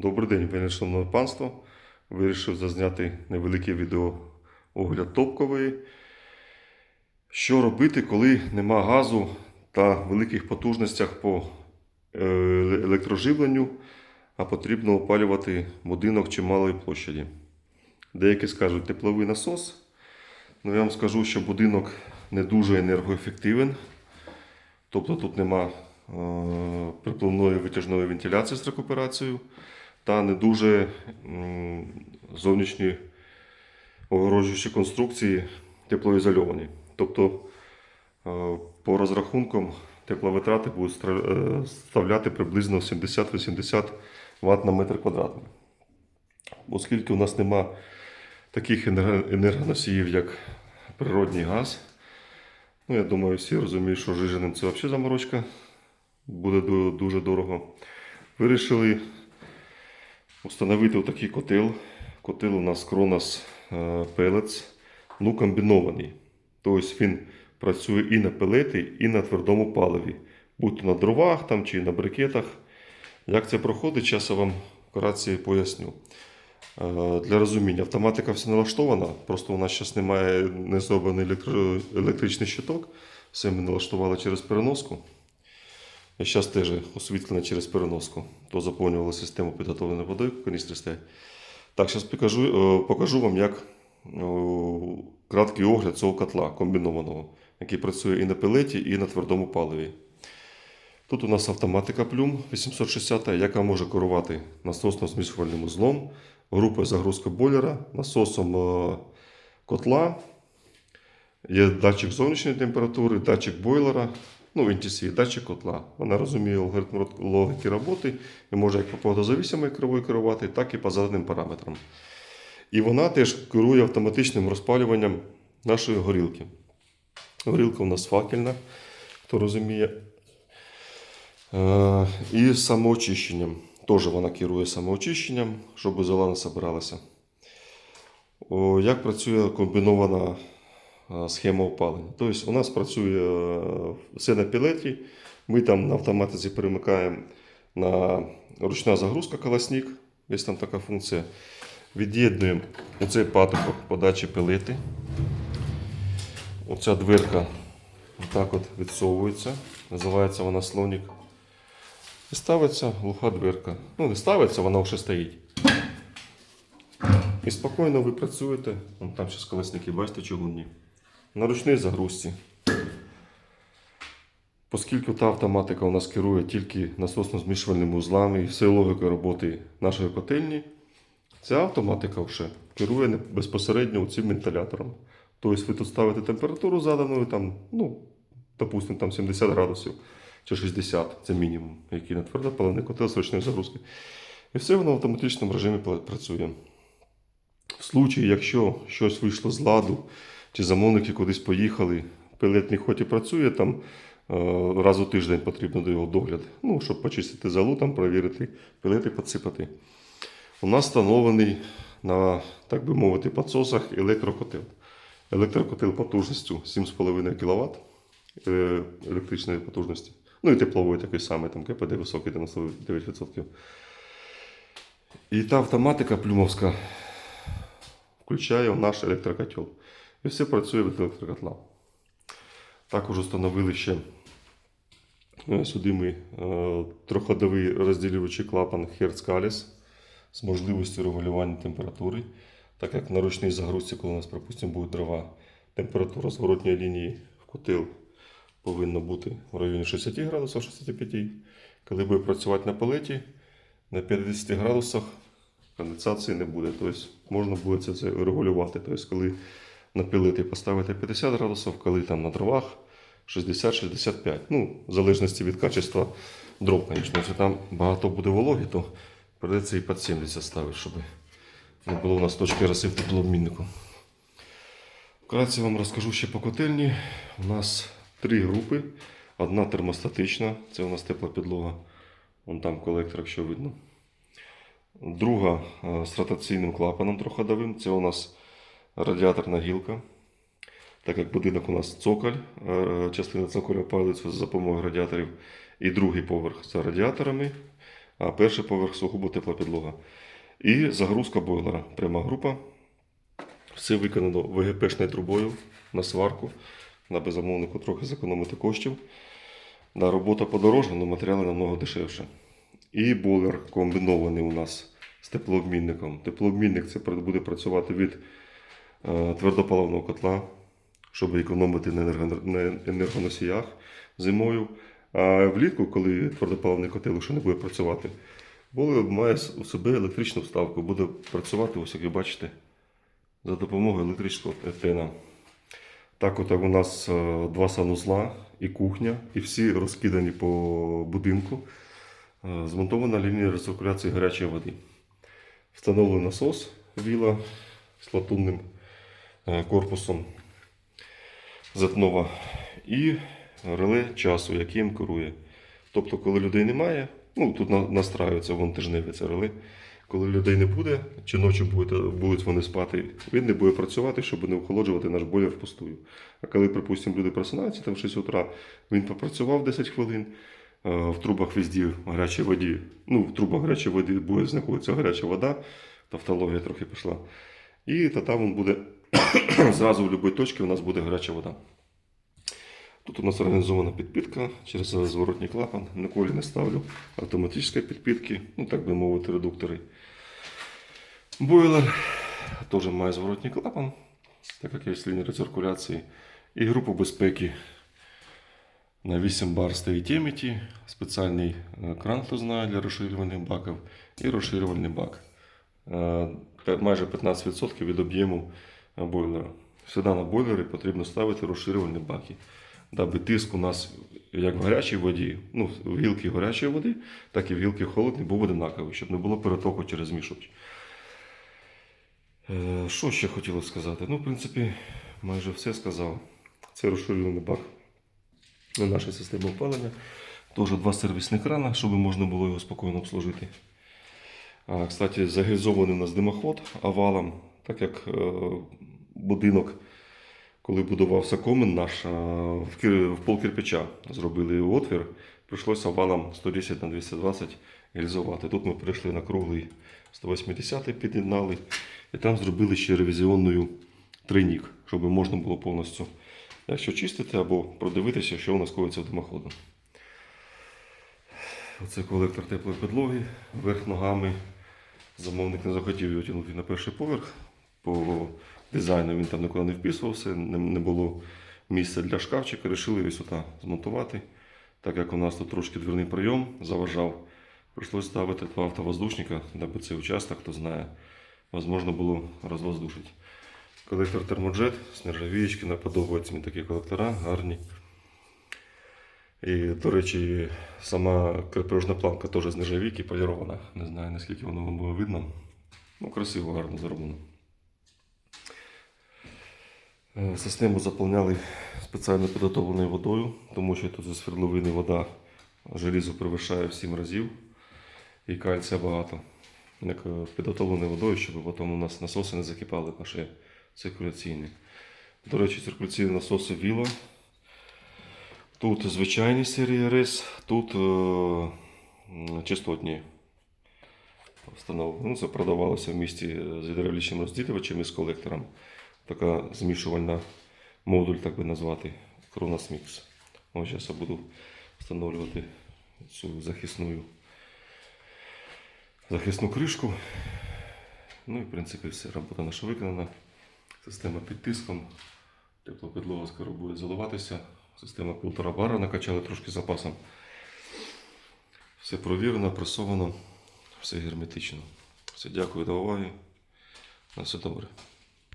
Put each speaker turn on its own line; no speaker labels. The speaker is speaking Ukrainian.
Добрий день, пане шановне панство. Вирішив зазняти невелике відео огляд топкової. Що робити, коли нема газу та великих потужностях по е, електроживленню, а потрібно опалювати будинок чималої площаді? Деякі скажуть тепловий насос. Ну, я вам скажу, що будинок не дуже енергоефективен. Тобто тут нема е, припливної витяжної вентиляції з рекуперацією та не дуже зовнішні огороджуючі конструкції теплоізольовані. Тобто, е, по розрахункам тепловитрати будуть е, ставляти приблизно 70-80 Вт на метр квадратний. Оскільки у нас нема таких енергоносіїв, як природний газ, ну, я думаю, всі розуміють, що жиженим це взагалі заморочка, буде дуже дорого. Вирішили Установити отакий котел. Котел у нас Кронос Pellets, ну комбінований. Тобто він працює і на пелети, і на твердому паливі. Будь то на дровах там, чи на брикетах. Як це проходить, зараз я вам вкратце поясню. Е, Для розуміння, автоматика все налаштована, просто у нас зараз немає не зроблений електричний щиток. Все ми налаштували через переноску. Зараз теж освітлено через переноску. То заповнювала систему підготовленою водою, каністри стоять. Так, зараз покажу, е, покажу вам, як краткий огляд цього котла комбінованого, який працює і на пелеті, і на твердому паливі. Тут у нас автоматика Plum 860, яка може керувати насосно-змішувальним узлом, групою загрузки бойлера, насосом е, котла. Є датчик зовнішньої температури, датчик бойлера, ну, в NTC, датчик котла. Вона розуміє алгоритм логіки роботи і може як по погодозависимій кривої керувати, так і по заданим параметрам. І вона теж керує автоматичним розпалюванням нашої горілки. Горілка у нас факельна, хто розуміє. Е, І самоочищенням. Теж вона керує самоочищенням, щоб зола не збиралася. Як працює комбінована схема опалення? Тобто у нас працює е, все на пілеті. Ми там на автоматиці перемикаємо на ручна загрузка колосник, є там така функція. Від'єднуємо оцей паток подачі пелети. Оця дверка отак от відсовується. Називається вона слонік. І ставиться глуха дверка. Ну, не ставиться, вона вже стоїть. І спокійно ви працюєте. Там зараз колесники, бачите, чугунні. На ручній загрузці. Оскільки та автоматика у нас керує тільки насосно-змішувальними узлами і всією логікою роботи нашої котельні, ця автоматика вже керує безпосередньо цим вентилятором. Тобто ви тут ставите температуру задану, там, ну, допустимо, там 70 градусів чи 60, це мінімум, який на твердопаливний котел з ручної загрузки. І все воно в автоматичному режимі працює. В случаї, якщо щось вийшло з ладу, чи замовники кудись поїхали, пелетний хоч і працює, там е, раз у тиждень потрібно до його догляд, ну, щоб почистити залу, там, перевірити, пилети підсипати. У нас встановлений на, так би мовити, підсосах електрокотел. Електрокотел потужністю 7,5 кВт е, електричної потужності. Ну і теплової такої самої, там КПД високий 99%. І та автоматика плюмовська включає наш електрокотел. І все працює від електрокотла. Також встановили ще е, сюди ми е, троходовий розділювачий клапан Hertz-Kalis з можливістю регулювання температури. Так як на ручній загрузці, коли у нас, припустимо, будуть дрова, температура зворотньої лінії в котел повинна бути в районі 60 градусів 65. Коли буде працювати на палеті, на 50 градусах конденсації не буде. Тобто можна буде це регулювати. Тобто, коли на пілети поставити 50 градусів, коли там на дровах 60-65. Ну, в залежності від качества дров, звісно. Якщо там багато буде вологи, то придеться і під 70 ставити, щоб не було у нас точки роси в теплообміннику. Вкратце вам розкажу ще по котельні. У нас три групи. Одна термостатична, це у нас тепла підлога. Вон там колектор, якщо видно. Друга е, з ротаційним клапаном троходовим. Це у нас радіаторна гілка. Так як будинок у нас цоколь, е, частина цоколя опалюється за допомогою радіаторів. І другий поверх з радіаторами. а перший поверх сугубо тепла підлога. І загрузка бойлера. Пряма група. Все виконано ВГПшною трубою на сварку. На беззамовнику трохи зекономити коштів. Да, робота подорожна, але матеріали намного дешевше. І бойлер комбінований у нас з теплообмінником. Теплообмінник це буде працювати від твердопаливного котла, щоб економити на, енерго- на енергоносіях зимою. А влітку, коли твердопаливний котел ще не буде працювати, бойлер має у себе електричну вставку, буде працювати, ось як ви бачите, за допомогою електричного тена. Так, от у нас е, два санузла і кухня, і всі розкидані по будинку. Е, Змонтована лінія рециркуляції гарячої води. Встановлений насос віла з латунним е, корпусом Зетнова і реле часу, яким керує. Тобто, коли людей немає, ну тут настраюється вон тижневі це реле. Коли людей не буде, чи ночі будуть, вони спати, він не буде працювати, щоб не охолоджувати наш бойлер впустую. А коли, припустимо, люди просинаються там в 6 утра, він попрацював 10 хвилин, е, в трубах везді в гарячій воді, ну, в трубах гарячої води буде знаходитися гаряча вода, тавтологія трохи пішла. І та там він буде зразу в будь-якій точці у нас буде гаряча вода. Тут у нас організована підпітка через зворотній клапан. Ніколи не ставлю автоматичної підпітки, ну так би мовити, редуктори. Бойлер теж має зворотній клапан, так як є лінія рециркуляції. І групу безпеки на 8 бар стоїть Еміті, спеціальний е, кран, хто знає, для розширювальних баків, і розширювальний бак. Е, Майже 15% від об'єму бойлера. Сюди на бойлері потрібно ставити розширювальні баки, даби тиск у нас як в гарячій воді, ну, в гілки гарячої води, так і в гілки холодної був одинаковий, щоб не було перетоку через змішувач. Е, Що ще хотілося сказати? Ну, в принципі, майже все сказав. Це розширювальний бак на нашій системі опалення. Теж два сервісні крана, щоб можна було його спокійно обслужити. А, кстати, загрізований у нас димоход овалом, так як е, будинок, коли будувався комен наш, в, пол кирпича зробили отвір, прийшлося овалом 110 на 220 грізувати. Тут ми перейшли на круглий 180 під'єднали, і там зробили ще ревізіонною тройник, щоб можна було повністю якщо чистити або продивитися, що у нас коїться в димоходу. Оце колектор теплої підлоги, верх ногами. Замовник не захотів його тягнути на перший поверх. По дизайну він там нікуди не вписувався, не, не було місця для шкафчика. Рішили його сюди змонтувати. Так як у нас тут трошки дверний прийом заважав, прийшлося ставити два автовоздушника, даби цей участок, хто знає, можливо було розвоздушити. Колектор термоджет з нержавіючки, нам подобаються мені такі колектора, гарні. І, до речі, сама крепежна планка теж з нержавійки полірована. Не знаю, наскільки воно буде видно. Ну, красиво, гарно зроблено. Е, Систему заповняли спеціально підготовленою водою, тому що тут зі свердловини вода желізо перевищає в 7 разів і кальція багато. Як е, підготовленою водою, щоб потім у нас насоси не закипали наші циркуляційні. До речі, циркуляційні насоси Віла. Тут звичайні серії РС, тут е, частотні встановлені. Ну, це продавалося в місті з гідравлічним розділювачем і з колектором. Така змішувальна модуль, так би назвати, Кронос Mix. Ось зараз я буду встановлювати цю захисну, захисну кришку. Ну і в принципі все, робота наша виконана. Система під тиском. Тепла підлога скоро буде заливатися. Система півтора бара накачали трошки запасом. Все провірено, пресовано, все герметично. Все, дякую за увагу. На все добре.